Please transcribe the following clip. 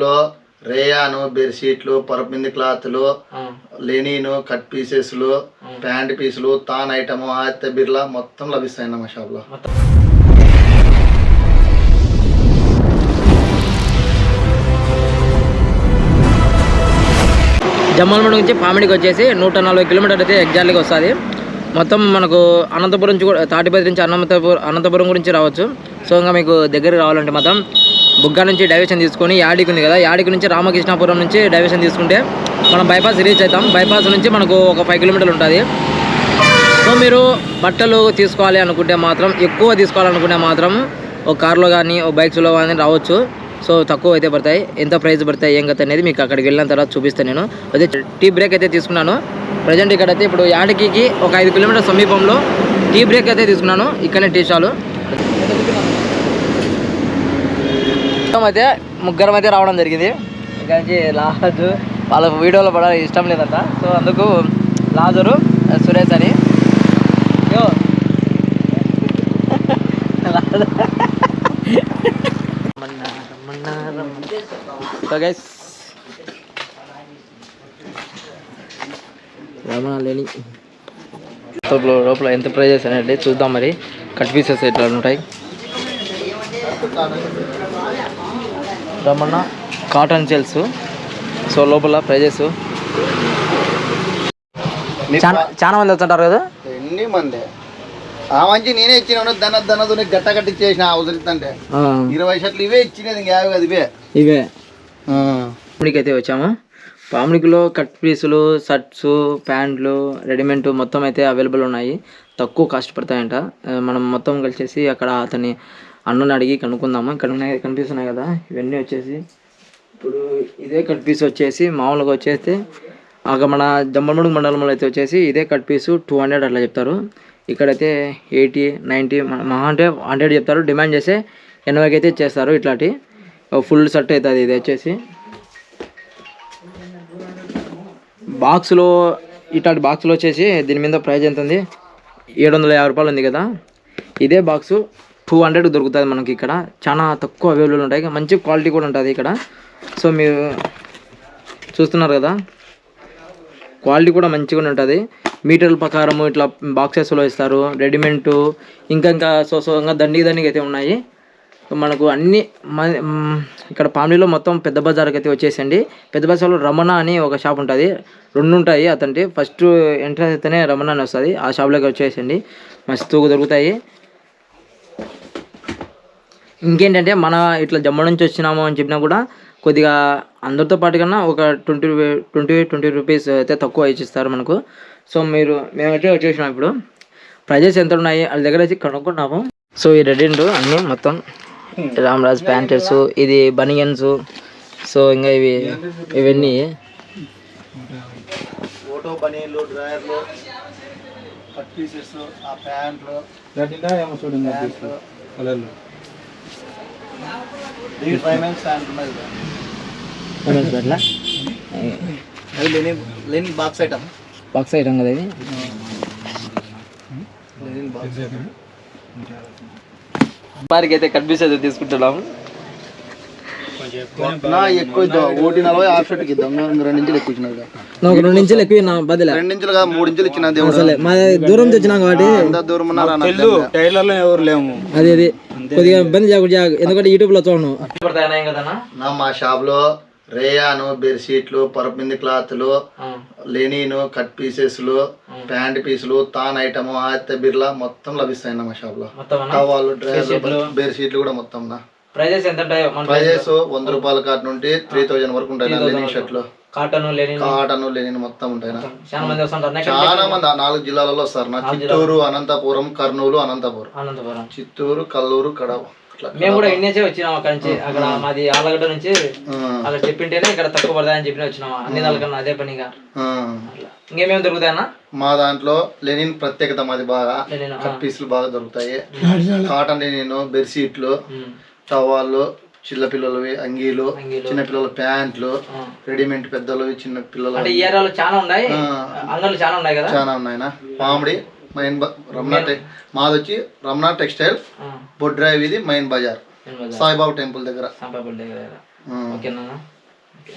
షాప్లో రేయాను బెడ్షీట్లు పరపింది క్లాత్లు ఆ, లెనిన్ కట్ పీసెస్లు ప్యాంట్ పీసులు తాన్ ఐటమ్ ఆత్య బిర్లా మొత్తం లభిస్తాయండి మా షాప్లో మొత్తం జమ్మలమూడి నుంచి పామిడికి వచ్చేసి నూట నలభై కిలోమీటర్ అయితే ఎగ్జాక్ట్గా వస్తుంది. మొత్తం మనకు అనంతపురం నుంచి కూడా తాటిపతి నుంచి అనంతపురం అనంతపురం గురించి రావచ్చు. సో ఇంకా మీకు దగ్గరికి రావాలంటే మాత్రం బుగ్గా నుంచి డైవర్షన్ తీసుకొని యాడికి ఉంది కదా యాడికి నుంచి రామకృష్ణాపురం నుంచి డైవర్షన్ తీసుకుంటే మనం బైపాస్ రీచ్ అవుతాం. బైపాస్ నుంచి మనకు ఒక ఫైవ్ కిలోమీటర్లు ఉంటుంది. సో మీరు బట్టలు తీసుకోవాలి అనుకుంటే మాత్రం ఎక్కువ తీసుకోవాలనుకుంటే మాత్రం ఒక కార్లో కానీ ఒక బైక్స్లో కానీ రావచ్చు. సో తక్కువ అయితే పడతాయి. ఎంత ప్రైస్ పడతాయి ఏం కథ అనేది మీకు అక్కడికి వెళ్ళిన తర్వాత చూపిస్తాను నేను. అదే టీ బ్రేక్ అయితే తీసుకున్నాను. ప్రజెంట్ ఇక్కడ అయితే ఇప్పుడు యాడకికి ఒక ఐదు కిలోమీటర్ సమీపంలో టీ బ్రేక్ అయితే తీసుకున్నాను. ఇక్కడనే టీ షాలు. అయితే ముగ్గురం అయితే రావడం జరిగింది. ఇంకా లాజు వాళ్ళ వీడియోలో పడాలి ఇష్టం లేదంట. సో అందుకు లాజరు సురేష్ అని. యో. సో గైస్ రమణ లేని. లోపల ఎంత ప్రైజెస్ అనేది చూద్దాం మరి. కట్ పీసెస్ ఎట్లా ఉంటాయి? రమణ కాటన్ సెల్స్ సో లోపల ప్రైజెస్. చాలా చాలా మంది వస్తుంటారు కదా? ఎన్ని మంది? ఆ మంచి నేనే ఇచ్చిన దన దనదు గట్ట గట్టి చేసిన అవసరిద్దంటే ఆ, ఇరవై షర్ట్లు ఇవే ఇచ్చినది యాభై అది ఇవే. ఇవే. పామిడికి అయితే వచ్చాము? పామిడికిలో కట్ పీసులు షర్ట్స్ ప్యాంట్లు రెడీమేడ్ మొత్తం అయితే అవైలబుల్ ఉన్నాయి. తక్కువ కాస్ట్ పడతాయంట. మనం మొత్తం కలిసేసి అక్కడ అతని అన్నని అడిగి కనుక్కుందాము? ఇక్కడ ఉన్నాయి కనిపిస్తున్నాయి కదా. ఇవన్నీ వచ్చేసి ఇప్పుడు ఇదే కట్ పీస్ వచ్చేసి మామూలుగా వచ్చేస్తే అక్కడ మన జమ్మలమడుగు మండలంలో అయితే వచ్చేసి ఇదే కట్ పీసు టూ హండ్రెడ్ అట్లా చెప్తారు. ఇక్కడైతే ఎయిటీ నైంటీ మహా అంటే హండ్రెడ్ చెప్తారు. డిమాండ్ చేస్తే ఎనభైకి అయితే ఇచ్చేస్తారు ఇట్లాంటి ఫుల్ సెట్ అవుతుంది ఇది వచ్చేసి. బాక్స్లో ఇట్లాంటి బాక్స్లో వచ్చేసి దీని మీద ప్రైజ్ ఎంత ఉంది ఏడు వందల యాభై రూపాయలు ఉంది కదా. ఇదే బాక్సు టూ హండ్రెడ్ దొరుకుతుంది మనకి ఇక్కడ. చాలా తక్కువ అవైలబుల్ ఉంటాయి. మంచి క్వాలిటీ కూడా ఉంటుంది ఇక్కడ. సో మీరు చూస్తున్నారు కదా? క్వాలిటీ కూడా మంచిగా ఉంటుంది. మీటర్ల ప్రకారము ఇట్లా బాక్సెస్లో ఇస్తారు. రెడీమేడ్ ఇంకా ఇంకా సో సో ఇంకా దండికి అయితే ఉన్నాయి. మనకు అన్ని మ- ఇక్కడ పామిడిలో మొత్తం పెద్ద బజార్కి అయితే వచ్చేసండి పెద్ద బజార్లో రమణ అని ఒక షాప్ ఉంటుంది. రెండు ఉంటాయి అతనికి ఫస్ట్ ఎంట్రన్స్ అయితేనే రమణ అని వస్తుంది. ఆ షాప్లోకి వచ్చేసండి మస్తు దొరుకుతాయి. ఇంకేంటంటే మన ఇట్లా జమ్ము నుంచి వచ్చినాము అని చెప్పినా కూడా కొద్దిగా అందరితో పాటు కన్నా ఒక ట్వంటీ ట్వంటీ ట్వంటీ రూపీస్ అయితే తక్కువ ఇచ్చిస్తారు మనకు. సో మీరు మేమైతే వచ్చేసినాం ఇప్పుడు. ప్రైజెస్ ఎంత ఉన్నాయి? వాళ్ళ దగ్గర వచ్చి కనుక్కున్నాము సో ఈ రెడీండు అన్నీ మొత్తం రామరాజ్ ప్యాంటర్స్ ఇది బనియన్స్ సో ఇంకా ఇవి ఇవన్నీ. ఫోటో బనీలు డ్రాయర్లు కట్ పీసెస్ ఆ ప్యాంట్లు ప్యాంట్లు. త్రీ డైమండ్స్ ఎట్లా అది Lenin Lenin box item box item కదా ఇది? అయితే కనిపిస్తుంది తీసుకుంటున్నాము. నా ఎక్కువ ఇద్దాం. ఒకటి నలభై ఆఫ్ షర్ట్కి ఇద్దాం. ఇంకా రెండు ఇంచులు ఎక్కువ ఇచ్చినాడు. నాకు రెండు ఇంచులు ఎక్కువ నా బదిలే. రెండు ఇంచులు కాదు మూడు ఇంచులు ఇచ్చిన దేవుడు. అసలే మా దూరం నుంచి వచ్చినాం కాబట్టి ఎంత దూరం ఉన్నారా టైలర్లో ఎవరు లేము. అది అది. కొద్దిగా ఇబ్బంది. ఎందుకంటే యూట్యూబ్లో చూడను. నా మా షాప్లో రేయాను బెడ్షీట్లు పరపింది క్లాత్లు లెనిన్ కట్ పీసెస్లు ప్యాంట్ పీసులు తాన్ ఐటమ్ ఆత్య బిర్లా మొత్తం లభిస్తాయి మా షాప్లో టవాలు డ్రైవర్లు బెడ్షీట్లు కూడా మొత్తం నా. ప్రైజెస్ ఎంత ప్రైజెస్ వంద రూపాయల కాట్ నుండి త్రీ థౌజండ్ వరకు ఉంటాయి లెనిన్ షర్ట్లు కాటన్ లేని కాటన్ లెనిన్ మొత్తం ఉంటాయి చాలా మంది చాలా మంది నాలుగు జిల్లాలలో వస్తారు నా. చిత్తూరు అనంతపురం కర్నూలు అనంతపురం. అనంతపురం. చిత్తూరు కల్లూరు కడప. మేము కూడా ఇండియన్సే వచ్చినాం అక్కడ నుంచి. అక్కడ మాది ఆలగడ్డ నుంచి అక్కడ చెప్పింటేనే ఇక్కడ తక్కువ పడతాయని చెప్పి వచ్చినాం. అన్ని దానికన్నా అదే పనిగా. ఇంకేమేమి దొరుకుతాయన్నా మా దాంట్లో లెనిన్ ప్రత్యేకత మాది బాగా. లెనిన్. కట్ పీసులు బాగా దొరుకుతాయి. కాటన్ లెనిన్ బెడ్షీట్లు. టవాళ్ళు చిన్న పిల్లలవి అంగీలు. చిన్న పిల్లల ప్యాంట్లు. రెడీమేడ్ పెద్దలవి చిన్న పిల్లల ఏరియాలో చాలా ఉన్నాయి? అంగళ్ళు చాలా ఉన్నాయి కదా? చాలా ఉన్నాయినా పామిడి మైన్ రమణ మాది వచ్చి రమణ టెక్స్టైల్ ఆ. బొడ్రాయి వీధి మైన్ బజార్? సాయిబాబు టెంపుల్ దగ్గర. ఓకేనా ఓకే.